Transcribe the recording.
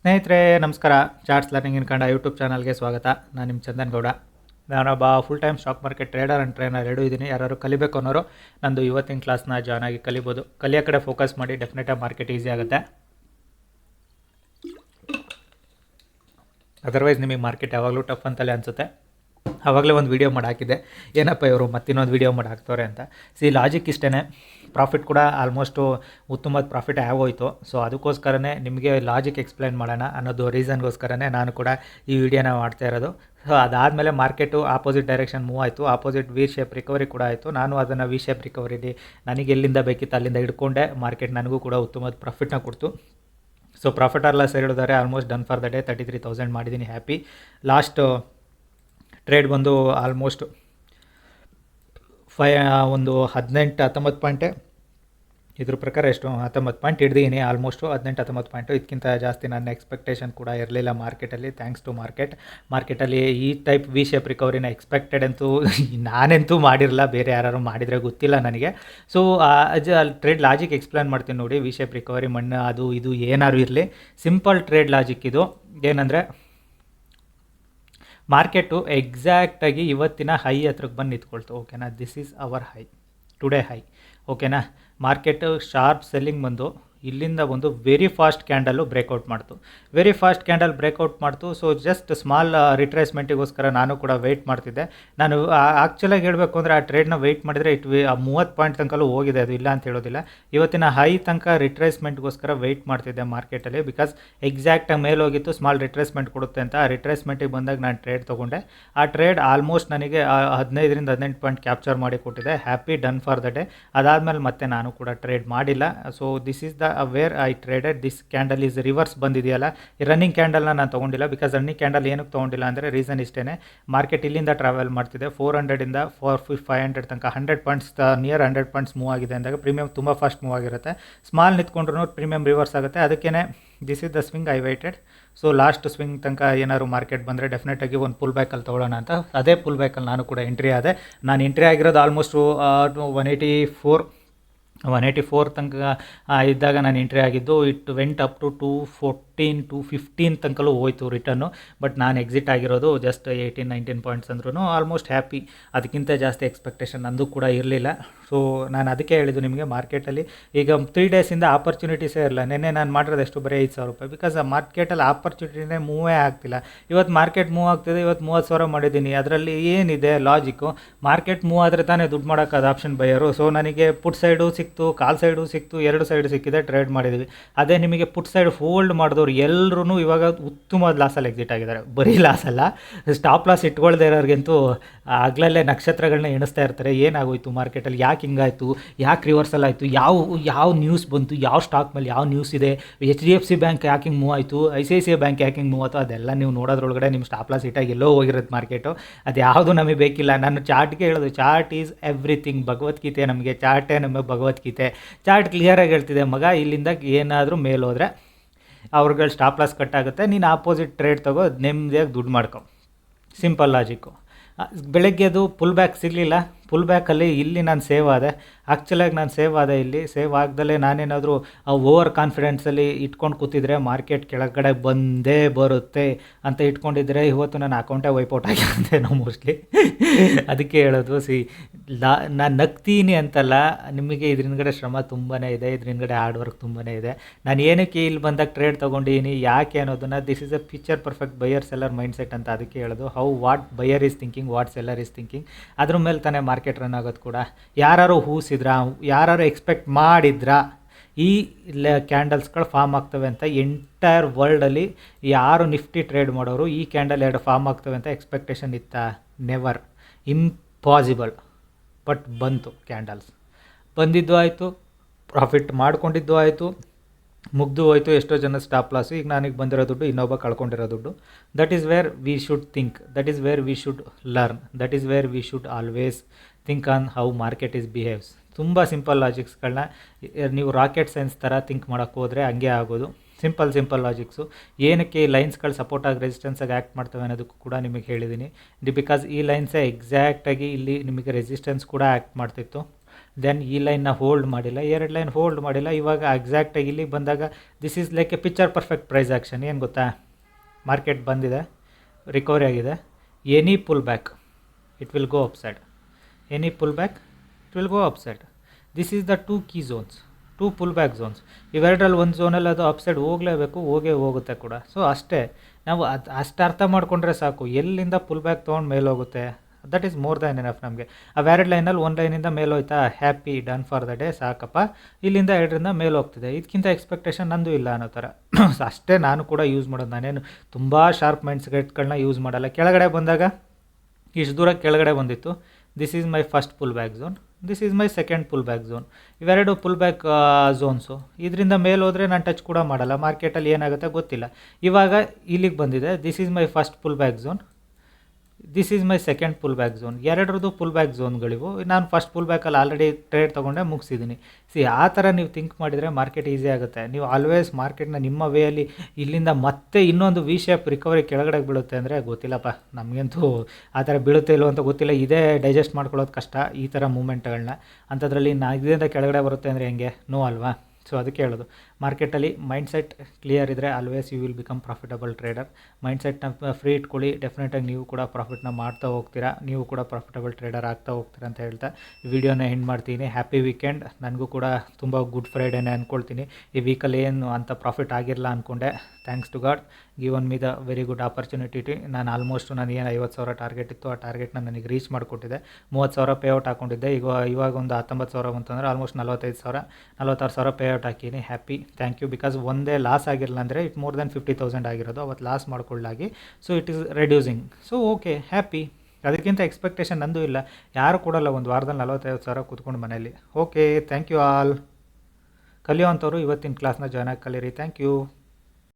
ಸ್ನೇಹಿತರೆ, ನಮಸ್ಕಾರ. Charts learning in ಕಂಡ ಯೂಟ್ಯೂಬ್ ಚಾನಲ್ಗೆ ಸ್ವಾಗತ. ನಾನು ನಿಮ್ಮ ಚಂದನ್ ಗೌಡ. ನಾನೊಬ್ಬ full time stock market trader and trainer ಎರಡೂ ಇದ್ದೀನಿ ಯಾರು ಕಲಿಬೇಕು ಅನ್ನೋರು ನಂದು ಇವತ್ತಿನ ಕ್ಲಾಸ್ನ ಜಾಯ್ನ್ ಆಗಿ ಕಲಿಬೋದು. ಕಲಿಯೋ ಕಡೆ ಫೋಕಸ್ ಮಾಡಿ ಡೆಫಿನೆಟಾಗಿ ಮಾರ್ಕೆಟ್ ಈಸಿ ಆಗುತ್ತೆ. ಅದರ್ವೈಸ್ ನಿಮಗೆ ಮಾರ್ಕೆಟ್ ಯಾವಾಗಲೂ ಟಫ್ ಅಂತಲೇ ಅನಿಸುತ್ತೆ. ಆವಾಗಲೇ ಒಂದು ವೀಡಿಯೋ ಮಾಡಿ ಹಾಕಿದ್ದೆ. ಏನಪ್ಪ ಇವರು ಮತ್ತಿನ್ನೊಂದು ವೀಡಿಯೋ ಮಾಡಿ ಹಾಕ್ತವ್ರೆ ಅಂತ. ಸಿ ಲಾಜಿಕ್ ಇಷ್ಟೇ ಪ್ರಾಫಿಟ್ ಕೂಡ ಆಲ್ಮೋಸ್ಟು ಉತ್ತಮವಾದ ಪ್ರಾಫಿಟ್ ಆಗೋಯ್ತು. ಸೊ ಅದಕ್ಕೋಸ್ಕರನೇ ನಿಮಗೆ ಲಾಜಿಕ್ ಎಕ್ಸ್ಪ್ಲೈನ್ ಮಾಡೋಣ ಅನ್ನೋದು ರೀಸನ್ಗೋಸ್ಕರನೇ ನಾನು ಕೂಡ ಈ ವಿಡಿಯೋನ ಮಾಡ್ತಾ ಇರೋದು. ಸೊ ಅದಾದಮೇಲೆ ಮಾರ್ಕೆಟು ಆಪೋಸಿಟ್ ಡೈರೆಕ್ಷನ್ ಮೂವ್ ಆಯಿತು. ಆಪೋಸಿಟ್ ವಿ ಶೇಪ್ ರಿಕವರಿ ಕೂಡ ಆಯಿತು. ನಾನು ಅದನ್ನು ವಿ ಶೇಪ್ ರಿಕವರಿಲಿ ನನಗೆ ಎಲ್ಲಿಂದ ಬೇಕಿತ್ತು ಅಲ್ಲಿಂದ ಹಿಡ್ಕೊಂಡೆ. ಮಾರ್ಕೆಟ್ ನನಗೂ ಕೂಡ ಉತ್ತಮವಾದ ಪ್ರಾಫಿಟ್ನ ಕೊಡ್ತು. ಸೊ ಪ್ರಾಫಿಟ್ ಆರ್ ಲಾಸ್ ಹೇಳಿದ್ದಾರೆ almost done for the day thirty three thousand ಮಾಡಿದ್ದೀನಿ ಹ್ಯಾಪಿ ಲಾಸ್ಟ್ ಟ್ರೇಡ್ ಬಂದು ಆಲ್ಮೋಸ್ಟ್ ಫೈ ಒಂದು ಹದಿನೆಂಟು ಹತ್ತೊಂಬತ್ತು ಪಾಯಿಂಟೆ ಇದ್ರ ಪ್ರಕಾರ ಎಷ್ಟು ಹತ್ತೊಂಬತ್ತು ಪಾಯಿಂಟ್ ಹಿಡ್ದಿದ್ದೀನಿ ಆಲ್ಮೋಸ್ಟು ಹದಿನೆಂಟು ಹತ್ತೊಂಬತ್ತು ಪಾಯಿಂಟು ಇದಕ್ಕಿಂತ ಜಾಸ್ತಿ ನನ್ನ ಎಕ್ಸ್ಪೆಕ್ಟೇಷನ್ ಕೂಡ ಇರಲಿಲ್ಲ ಮಾರ್ಕೆಟಲ್ಲಿ ಥ್ಯಾಂಕ್ಸ್ ಟು ಮಾರ್ಕೆಟ್ ಮಾರ್ಕೆಟಲ್ಲಿ ಈ ಟೈಪ್ ವಿ ಶೇಪ್ ರಿಕವರಿನ ಎಕ್ಸ್ಪೆಕ್ಟೆಡ್ ಅಂತೂ ನಾನಂತೂ ಮಾಡಿರಲ್ಲ ಬೇರೆ ಯಾರು ಮಾಡಿದರೆ ಗೊತ್ತಿಲ್ಲ ನನಗೆ. ಸೊ ಅಜ್, ಅಲ್ಲಿ ಟ್ರೇಡ್ ಲಾಜಿಕ್ ಎಕ್ಸ್ಪ್ಲೇನ್ ಮಾಡ್ತೀನಿ ನೋಡಿ ವಿ ಶೇಪ್ ರಿಕವರಿ ಮಣ್ಣು, ಅದು, ಇದು ಏನಾದ್ರು ಇರಲಿ. ಸಿಂಪಲ್ ಟ್ರೇಡ್ ಲಾಜಿಕ್ ಇದು. ಏನಂದರೆ ಮಾರ್ಕೆಟು ಎಕ್ಸಾಕ್ಟಾಗಿ ಇವತ್ತಿನ ಹೈ ಹತ್ರಕ್ಕೆ ಬಂದು ನಿಂತ್ಕೊಳ್ತು. ಓಕೆನಾ? This is our high today high ಓಕೆನಾ? ಮಾರ್ಕೆಟು ಶಾರ್ಪ್ ಸೆಲ್ಲಿಂಗ್ ಬಂದು ಇಲ್ಲಿಂದ ಒಂದು ವೆರಿ ಫಾಸ್ಟ್ ಕ್ಯಾಂಡಲ್ಲು ಬ್ರೇಕೌಟ್ ಮಾಡ್ತು. ವೆರಿ ಫಾಸ್ಟ್ ಕ್ಯಾಂಡಲ್ ಬ್ರೇಕೌಟ್ ಮಾಡ್ತು. ಸೊ ಜಸ್ಟ್ ಸ್ಮಾಲ್ ರಿಟ್ರೇಸ್ಮೆಂಟಿಗೋಸ್ಕರ ನಾನು ಕೂಡ ವೆಯ್ಟ್ ಮಾಡ್ತಿದ್ದೆ. ನಾನು ಆ್ಯಕ್ಚುಲಾಗಿ ಹೇಳಬೇಕು ಅಂದರೆ ಆ ಟ್ರೇಡ್ನ ವೆಯ್ಟ್ ಮಾಡಿದರೆ ಇಟ್ ವಿ ಮೂವತ್ತು ಪಾಯಿಂಟ್ ತನಕಲ್ಲೂ ಹೋಗಿದೆ. ಅದು ಇಲ್ಲ ಅಂತ ಹೇಳೋದಿಲ್ಲ. ಇವತ್ತಿನ ಹೈ ತನಕ ರಿಟ್ರೇಸ್ಮೆಂಟ್ಗೋಸ್ಕರ ವೆಯ್ಟ್ ಮಾಡ್ತಿದ್ದೆ ಮಾರ್ಕೆಟಲ್ಲಿ ಬಿಕಾಸ್ ಎಕ್ಸಾಕ್ಟಾಗಿ ಮೇಲೆ ಹೋಗಿತ್ತು. ಸ್ಮಾಲ್ ರಿಟ್ರೇಸ್ಮೆಂಟ್ ಕೊಡುತ್ತೆ ಅಂತ ಆ ರಿಟ್ರೇಸ್ಮೆಂಟಿಗೆ ಬಂದಾಗ ನಾನು ಟ್ರೇಡ್ ತೊಗೊಂಡೆ. ಆ ಟ್ರೇಡ್ ಆಲ್ಮೋಸ್ಟ್ ನನಗೆ ಹದಿನೈದರಿಂದ ಹದಿನೆಂಟು ಪಾಯಿಂಟ್ ಕ್ಯಾಪ್ಚರ್ ಮಾಡಿ ಕೊಟ್ಟಿದೆ. Happy done for the day ಅದಾದಮೇಲೆ ಮತ್ತೆ ನಾನು ಕೂಡ ಟ್ರೇಡ್ ಮಾಡಿಲ್ಲ. So this is the where I traded this candle is reverse ಬಂದಿದೆಯಲ್ಲ? ಈ ರನ್ನಿಂಗ್ ಕ್ಯಾಂಡಲ್ನ ನಾನು ತೊಗೊಂಡಿಲ್ಲ ಬಿಕಾಸ್ ರನ್ನಿಂಗ್ ಕ್ಯಾಂಡಲ್ ಏನಕ್ಕೆ ತೊಗೊಂಡಿಲ್ಲ ಅಂದರೆ ರೀಸನ್ ಇಷ್ಟೇ ಮಾರ್ಕೆಟ್ ಇಲ್ಲಿಂದ ಟ್ರಾವೆಲ್ ಮಾಡ್ತಿದೆ. ಫೋರ್ ಹಂಡ್ರೆಡಿಂದ ಫೋರ್ ಫಿ ಫೈವ್ ಹಂಡ್ರೆಡ್ ತನಕ hundred points near hundred points move ಆಗಿದೆ ಅಂದಾಗ ಪ್ರೀಮಿಯಮ್ ತುಂಬ ಫಾಸ್ಟ್ ಮೂವ್ ಆಗಿರುತ್ತೆ. ಸ್ಮಾಲ್ ನಿಂತ್ಕೊಂಡ್ರು ಪ್ರೀಮಿಯಮ್ ರಿವರ್ಸ್ ಆಗುತ್ತೆ. ಅದಕ್ಕೇ this is the swing I waited so last swing ತನಕ ಏನಾದ್ರು ಮಾರ್ಕೆಟ್ ಬಂದರೆ ಡೆಫಿನೆಟಾಗಿ ಒಂದು ಪುಲ್ ಬ್ಯಾಕಲ್ಲಿ ತೊಗೊಳ್ಳೋಣ ಅಂತ. ಅದೇ ಪುಲ್ ಬ್ಯಾಕಲ್ಲಿ ನಾನು ಕೂಡ ಎಂಟ್ರಿ ಆದೆ. ನಾನು ಎಂಟ್ರಿ ಆಗಿರೋದು almost one eighty four one eighty four ತನಕ ಇದ್ದಾಗ ನಾನು ಎಂಟ್ರಿ ಆಗಿದ್ದು it went up to two fourteen to fifteen ತನಕಲ್ಲೂ ಹೋಯ್ತು ರಿಟರ್ನು ಬಟ್ ನಾನು ಎಕ್ಸಿಟ್ ಆಗಿರೋದು ಜಸ್ಟ್ ಏಯ್ಟೀನ್ ನೈನ್ಟೀನ್ ಪಾಯಿಂಟ್ಸ್ ಅಂದ್ರೂ ಆಲ್ಮೋಸ್ಟ್ ಹ್ಯಾಪಿ ಅದಕ್ಕಿಂತ ಜಾಸ್ತಿ ಎಕ್ಸ್ಪೆಕ್ಟೇಷನ್ ನಂದು ಕೂಡ ಇರಲಿಲ್ಲ. ಸೊ ನಾನು ಅದಕ್ಕೆ ಹೇಳಿದ್ದು ನಿಮಗೆ ಮಾರ್ಕೆಟಲ್ಲಿ. ಈಗ ತ್ರೀ ಡೇಸಿಂದ ಆಪರ್ಚುನಿಟೀಸೇ ಇರಲ್ಲ. ನಿನ್ನೆ ನಾನು ಮಾಡಿರೋದು ಎಷ್ಟು? ಬರೀ ಐದು ಸಾವಿರ ರೂಪಾಯಿ. ಬಿಕಾಸ್ ಆ ಮಾರ್ಕೆಟಲ್ಲಿ ಆಪರ್ಚುನಿಟಿನೇ ಮೂವೇ ಆಗ್ತಿಲ್ಲ. ಇವತ್ತು ಮಾರ್ಕೆಟ್ ಮೂವ್ ಆಗ್ತಿದೆ, ಇವತ್ತು ಮೂವತ್ತು ಸಾವಿರ ಮಾಡಿದ್ದೀನಿ. ಅದರಲ್ಲಿ ಏನಿದೆ? ಲಾಜಿಕ್ಕು ಮಾರ್ಕೆಟ್ ಮೂವ್ ಆದರೆ ತಾನೇ ದುಡ್ಡು ಮಾಡೋಕ್ಕಾದ ಆಪ್ಷನ್ ಬೈಯರು ಸೊ ನನಗೆ ಪುಟ್ ಸೈಡು ಸಿಕ್ತು, ಕಾಲ್ ಸೈಡು ಸಿಕ್ತು, ಎರಡು ಸೈಡ್ ಸಿಕ್ಕಿದೆ ಟ್ರೇಡ್ ಮಾಡಿದ್ವಿ. ಅದೇ ನಿಮಗೆ ಪುಟ್ ಸೈಡ್ ಫೋಲ್ಡ್ ಮಾಡಿದವ್ರು ಎಲ್ಲರೂ ಇವಾಗ ಉತ್ತಮವಾದ ಲಾಸಲ್ಲಿ ಎಕ್ಸಿಟ್ ಆಗಿದ್ದಾರೆ. ಬರೀ ಲಾಸ್ ಅಲ್ಲ ಸ್ಟಾಪ್ ಲಾಸ್ ಇಟ್ಕೊಳ್ದೇ ಇರೋರಿಗಂತೂ ಆಗ್ಲಲ್ಲೇ ನಕ್ಷತ್ರಗಳನ್ನ ಎಣಿಸ್ತಾ ಇರ್ತಾರೆ, ಏನಾಗೋಯ್ತು ಮಾರ್ಕೆಟಲ್ಲಿ, ಯಾಕೆ ಹಿಂಗಾಯಿತು, ಯಾಕೆ ರಿವರ್ಸಲ್ ಆಯಿತು, ಯಾವ ಯಾವ ನ್ಯೂಸ್ ಬಂತು, ಯಾವ ಸ್ಟಾಕ್ ಮೇಲೆ ಯಾವ ನ್ಯೂಸ್ ಇದೆ H D F C bank ಯಾಕೆ ಮೂವ್ ಆಯಿತು I C I C I bank ಯಾಕೆ ಮೂವ್ ಆಯಿತು, ಅದೆಲ್ಲ ನೀವು ನೋಡೋದ್ರೊಳಗಡೆ ನಿಮ್ಮ ಸ್ಟಾಪ್ ಲಾಸ್ ಇಟ್ಟಾಗಿ ಎಲ್ಲೋ ಹೋಗಿರೋದು ಮಾರ್ಕೆಟು ಅದು ಯಾವುದು ನಮಗೆ ಬೇಕಿಲ್ಲ. ನಾನು ಚಾರ್ಟ್ಗೆ ಹೇಳೋದು ಚಾರ್ಟ್ ಈಸ್ ಎವ್ರಿಥಿಂಗ್ ಭಗವದ್ಗೀತೆ ನಮಗೆ ಚಾರ್ಟೇ ನಮಗೆ ಭಗವದ್ಗೀತೆ. ಚಾರ್ಟ್ ಕ್ಲಿಯರಾಗಿ ಹೇಳ್ತಿದೆ, ಮಗ ಇಲ್ಲಿಂದ ಏನಾದರೂ ಮೇಲೋದ್ರೆ ಅವ್ರುಗಳು ಸ್ಟಾಪ್ ಲಾಸ್ ಕಟ್ ಆಗುತ್ತೆ, ನೀನು ಆಪೋಸಿಟ್ ಟ್ರೇಡ್ ತಗೋ ನೆಮ್ಮದಿಯಾಗಿ ದುಡ್ಡು ಮಾಡ್ಕೊ. ಸಿಂಪಲ್ ಲಾಜಿಕ್ಕು ಬೆಳಗ್ಗೆ ಅದು ಪುಲ್ ಬ್ಯಾಕ್ ಸಿಗಲಿಲ್ಲ. ಪುಲ್ ಬ್ಯಾಕಲ್ಲಿ ಇಲ್ಲಿ ನಾನು ಸೇವ್ ಆದೆ. ಆ್ಯಕ್ಚುಲಾಗಿ ನಾನು ಸೇವ್ ಆದೆ ಇಲ್ಲಿ. ಸೇವ್ ಆಗ್ದಲೇ ನಾನೇನಾದರೂ ಆ ಓವರ್ ಕಾನ್ಫಿಡೆನ್ಸಲ್ಲಿ ಇಟ್ಕೊಂಡು ಕೂತಿದ್ರೆ ಮಾರ್ಕೆಟ್ ಕೆಳಗಡೆ ಬಂದೇ ಬರುತ್ತೆ ಅಂತ ಇಟ್ಕೊಂಡಿದ್ರೆ ಇವತ್ತು ನನ್ನ ಅಕೌಂಟೇ ವೈಪೌಟ್ ಆಗಿರುತ್ತೇನೋ ಮೋಸ್ಟ್ಲಿ ಅದಕ್ಕೆ ಹೇಳೋದು ಸಿ ಲಾ, ನಾನು ನಗ್ತೀನಿ ಅಂತಲ್ಲ, ನಿಮಗೆ ಇದ್ರಿಂದಗಡೆ ಶ್ರಮ ತುಂಬಾ ಇದೆ, ಇದ್ರಿಂದಗಡೆ ಹಾರ್ಡ್ ವರ್ಕ್ ತುಂಬಾ ಇದೆ. ನಾನು ಏನಕ್ಕೆ ಇಲ್ಲಿ ಬಂದಾಗ ಟ್ರೇಡ್ ತೊಗೊಂಡಿದ್ದೀನಿ ಯಾಕೆ ಅನ್ನೋದನ್ನು this is a picture perfect buyer seller mind set ಅಂತ ಅದಕ್ಕೆ ಹೇಳೋದು. How what buyer is thinking what seller is thinking ಅದ್ರ ಮೇಲೆ ತಾನೇ ಮಾರ್ಕೆಟ್ ರನ್ ಆಗೋದು ಕೂಡ. ಯಾರು ಹೂಸಿದ್ರಾ ಯಾರು ಎಕ್ಸ್ಪೆಕ್ಟ್ ಮಾಡಿದ್ರಾ, ಈ ಕ್ಯಾಂಡಲ್ಸ್ಗಳು ಫಾರ್ಮ್ ಆಗ್ತವೆ ಅಂತ ಎಂಟೈರ್ ವರ್ಲ್ಡಲ್ಲಿ ಯಾರು ನಿಫ್ಟಿ ಟ್ರೇಡ್ ಮಾಡೋರು ಈ ಕ್ಯಾಂಡಲ್ ಎರಡು ಫಾರ್ಮ್ ಆಗ್ತವೆ ಅಂತ ಎಕ್ಸ್ಪೆಕ್ಟೇಷನ್ ಇತ್ತಾ? ನೆವರ್ ಇಂಪಾಸಿಬಲ್ ಬಟ್ ಬಂತು ಕ್ಯಾಂಡಲ್ಸ್ ಬಂದಿದ್ದು ಆಯಿತು ಪ್ರಾಫಿಟ್ ಮಾಡಿಕೊಂಡಿದ್ದು ಆಯಿತು. ಮುಗ್ದು ಹೋಯ್ತು ಎಷ್ಟೋ ಜನ ಸ್ಟಾಪ್ ಲಾಸು ಈಗ ನನಗೆ ಬಂದಿರೋ ದುಡ್ಡು, ಇನ್ನೊಬ್ಬ ಕಳ್ಕೊಂಡಿರೋ ದುಡ್ಡು. That is where we should think that is where we should learn that is where we should always think on how market is behaves ತುಂಬ ಸಿಂಪಲ್ ಲಾಜಿಕ್ಸ್ಗಳನ್ನ ನೀವು ರಾಕೆಟ್ ಸೈನ್ಸ್ ಥರ ಥಿಂಕ್ ಮಾಡೋಕ್ಕೆ ಹೋದರೆ ಹಂಗೆ ಆಗೋದು. ಸಿಂಪಲ್ ಸಿಂಪಲ್ ಲಾಜಿಕ್ಸು ಏನಕ್ಕೆ ಈ ಲೈನ್ಸ್ಗಳು ಸಪೋರ್ಟ್ ಆಗಿ ರೆಸಿಸ್ಟೆನ್ಸಾಗಿ ಆ್ಯಕ್ಟ್ ಮಾಡ್ತವೆ ಅನ್ನೋದಕ್ಕೂ ಕೂಡ ನಿಮಗೆ ಹೇಳಿದ್ದೀನಿ ಬಿಕಾಸ್ ಈ ಲೈನ್ಸೇ ಎಕ್ಸಾಕ್ಟಾಗಿ ಇಲ್ಲಿ ನಿಮಗೆ ರೆಸಿಸ್ಟೆನ್ಸ್ ಕೂಡ ಆ್ಯಕ್ಟ್ ಮಾಡ್ತಿತ್ತು. ದೆನ್ ಈ ಲೈನ್ನ ಹೋಲ್ಡ್ ಮಾಡಿಲ್ಲ. ಎರಡು ಲೈನ್ ಹೋಲ್ಡ್ ಮಾಡಿಲ್ಲ. ಇವಾಗ ಎಕ್ಸಾಕ್ಟಾಗಿ ಇಲ್ಲಿ ಬಂದಾಗ this is like a picture perfect price action ಏನು ಗೊತ್ತಾ? ಮಾರ್ಕೆಟ್ ಬಂದಿದೆ. ರಿಕವರಿ ಆಗಿದೆ. Any pull back it will go upside any pull back it will go upside this is the two key zones two pull back zones ಇವೆರಡರಲ್ಲಿ ಒಂದು ಝೋನಲ್ಲಿ ಅದು upside ಹೋಗಲೇಬೇಕು, ಹೋಗೇ ಹೋಗುತ್ತೆ ಕೂಡ. ಸೊ ಅಷ್ಟೇ. ನಾವು ಅದು ಅಷ್ಟು ಅರ್ಥ ಮಾಡಿಕೊಂಡ್ರೆ ಸಾಕು. ಎಲ್ಲಿಂದ ಪುಲ್ ಬ್ಯಾಕ್ ತೊಗೊಂಡು ಮೇಲೆ ಹೋಗುತ್ತೆ? That is more than enough ನಮಗೆ. ಆ ವ್ಯಾರಿಡ್ ಲೈನಲ್ಲಿ ಒಂದು ಲೈನಿಂದ ಮೇಲೆ ಹೋಯ್ತಾ happy done for the day ಸಾಕಪ್ಪ. ಇಲ್ಲಿಂದ ಎರಡರಿಂದ ಮೇಲೆ ಹೋಗ್ತಿದೆ. ಇದಕ್ಕಿಂತ ಎಕ್ಸ್ಪೆಕ್ಟೇಷನ್ ನಂದು ಇಲ್ಲ ಅನ್ನೋ ಥರ. ಅಷ್ಟೇ ನಾನು ಕೂಡ ಯೂಸ್ ಮಾಡೋದು. ನಾನೇನು ತುಂಬ ಶಾರ್ಪ್ ಮೈಂಡ್ಸ್ ಗೆಟ್ಗಳನ್ನ ಯೂಸ್ ಮಾಡಲ್ಲ. ಕೆಳಗಡೆ ಬಂದಾಗ, ಇಷ್ಟು ದೂರ ಕೆಳಗಡೆ ಬಂದಿತ್ತು. This is my first pull back zone this is my second pull back zone ಇವೆರಡು ಪುಲ್ ಬ್ಯಾಕ್ ಝೋನ್ಸು ಇದರಿಂದ ಮೇಲೆ ಹೋದರೆ ನಾನು ಟಚ್ ಕೂಡ ಮಾಡಲ್ಲ. ಮಾರ್ಕೆಟಲ್ಲಿ ಏನಾಗುತ್ತೆ ಗೊತ್ತಿಲ್ಲ. ಇವಾಗ ಇಲ್ಲಿಗೆ ಬಂದಿದೆ. This is my first pull back zone this is my second pull back zone ಎರಡರದ್ದು pull back ಝೋನ್ಗಳಿವು ನಾನು ಫಸ್ಟ್ ಪುಲ್ ಬ್ಯಾಕಲ್ಲಿ ಆಲ್ರೆಡಿ ಟ್ರೇಡ್ ತೊಗೊಂಡೆ ಮುಗಿಸಿದ್ದೀನಿ ಸಿ ಆ ಥರ ನೀವು ಥಿಂಕ್ ಮಾಡಿದರೆ ಮಾರ್ಕೆಟ್ ಈಸಿ ಆಗುತ್ತೆ. ನೀವು ಆಲ್ವೇಸ್ ಮಾರ್ಕೆಟ್ನ ನಿಮ್ಮ ವೇಯಲ್ಲಿ ಇಲ್ಲಿಂದ ಮತ್ತೆ ಇನ್ನೊಂದು ವಿ ಶೇಪ್ ರಿಕವರಿ ಕೆಳಗಡೆ ಬೀಳುತ್ತೆ ಅಂದರೆ ಗೊತ್ತಿಲ್ಲಪ್ಪ. ನಮಗಂತೂ ಆ ಥರ ಬೀಳುತ್ತೆ ಇಲ್ಲೋ ಅಂತ ಗೊತ್ತಿಲ್ಲ. ಇದೇ ಡೈಜೆಸ್ಟ್ ಮಾಡ್ಕೊಳ್ಳೋದು ಕಷ್ಟ, ಈ ಥರ ಮೂಮೆಂಟ್ಗಳನ್ನ ಅಂಥದ್ರಲ್ಲಿ ನಾ ಇದರಿಂದ ಕೆಳಗಡೆ ಬರುತ್ತೆ ಅಂದರೆ ಹೆಂಗೆ? ನೋ ಅಲ್ವಾ? ಸೊ ಅದಕ್ಕೆ ಹೇಳೋದು. ಮಾರ್ಕೆಟಲ್ಲಿ ಮೈಂಡ್ಸೆಟ್ ಕ್ಲಿಯರ್ ಇದ್ದರೆ always you will become profitable trader ಮೈಂಡ್ಸೆಟ್ನ free ಇಟ್ಕೊಳ್ಳಿ. ಡೆಫಿನೆಟಾಗಿ ನೀವು ಕೂಡ ಪ್ರಾಫಿಟ್ನ ಮಾಡ್ತಾ ಹೋಗ್ತೀರಾ. ನೀವು ಕೂಡ ಪ್ರಾಫಿಟಬಲ್ ಟ್ರೇಡರ್ ಆಗ್ತಾ ಹೋಗ್ತೀರಾ ಅಂತ ಹೇಳ್ತಾ ವೀಡಿಯೋನ ಎಂಡ್ ಮಾಡ್ತೀನಿ. ಹ್ಯಾಪಿ ವೀಕೆಂಡ್ ನನಗೂ ಕೂಡ ತುಂಬ ಗುಡ್ ಫ್ರೈಡೇನೆ ಅಂದ್ಕೊಳ್ತೀನಿ ಈ ವೀಕಲ್ಲಿ ಏನು ಅಂತ ಪ್ರಾಫಿಟ್ ಆಗಿರಲ್ಲ ಅಂದ್ಕೊಂಡೆ thanks to God given me the very good opportunity ನಾನು ಆಲ್ಮೋಸ್ಟ್ ನಾನು ಏನು ಐವತ್ತು ಸಾವಿರ ಟಾರ್ಗೆಟ್ ಇತ್ತು, ಆ ಟಾರ್ಗೆಟ್ನ ನನಗೆ ರೀಚ್ ಮಾಡಿಕೊಟ್ಟಿದೆ. ಮೂವತ್ತು ಸಾವಿರ ಪೇಔಟ್ ಹಾಕೊಂಡಿದ್ದೆ. ಈಗ, ಇವಾಗ ಒಂದು ಹತ್ತೊಂಬತ್ತು ಸಾವಿರ ಅಂತಂದರೆ ಆಲ್ಮೋಸ್ಟ್ ನಲವತ್ತೈದು ಸಾವಿರ, ನಲವತ್ತಾರು ಸಾವಿರ ಪೇಔಟ್ ಹಾಕೀನಿ. ಹ್ಯಾಪಿ ಥ್ಯಾಂಕ್ ಯು ಬಿಕಾಸ್ ಒಂದೇ ಲಾಸ್ ಆಗಿರಲಿಲ್ಲ ಅಂದರೆ it more than fifty thousand ಆಗಿರೋದು. ಅವತ್ತು loss ಮಾಡ್ಕೊಳ್ಳಾಗಿ so it is reducing so okay happy ಅದಕ್ಕಿಂತ ಎಕ್ಸ್ಪೆಕ್ಟೇಷನ್ ನಂದು ಇಲ್ಲ. ಯಾರು ಕೊಡಲ್ಲ ಒಂದು ವಾರದಲ್ಲಿ ನಲವತ್ತೈದು ಸಾವಿರ ಕೂತ್ಕೊಂಡು ಮನೇಲಿ ಓಕೆ ಥ್ಯಾಂಕ್ ಯು ಆಲ್ ಕಲಿಯೋವಂಥವ್ರು ಇವತ್ತಿನ ಕ್ಲಾಸ್ನ ಜಾಯ್ನ್ ಆಗಿ ಕಲೀರಿ. Thank you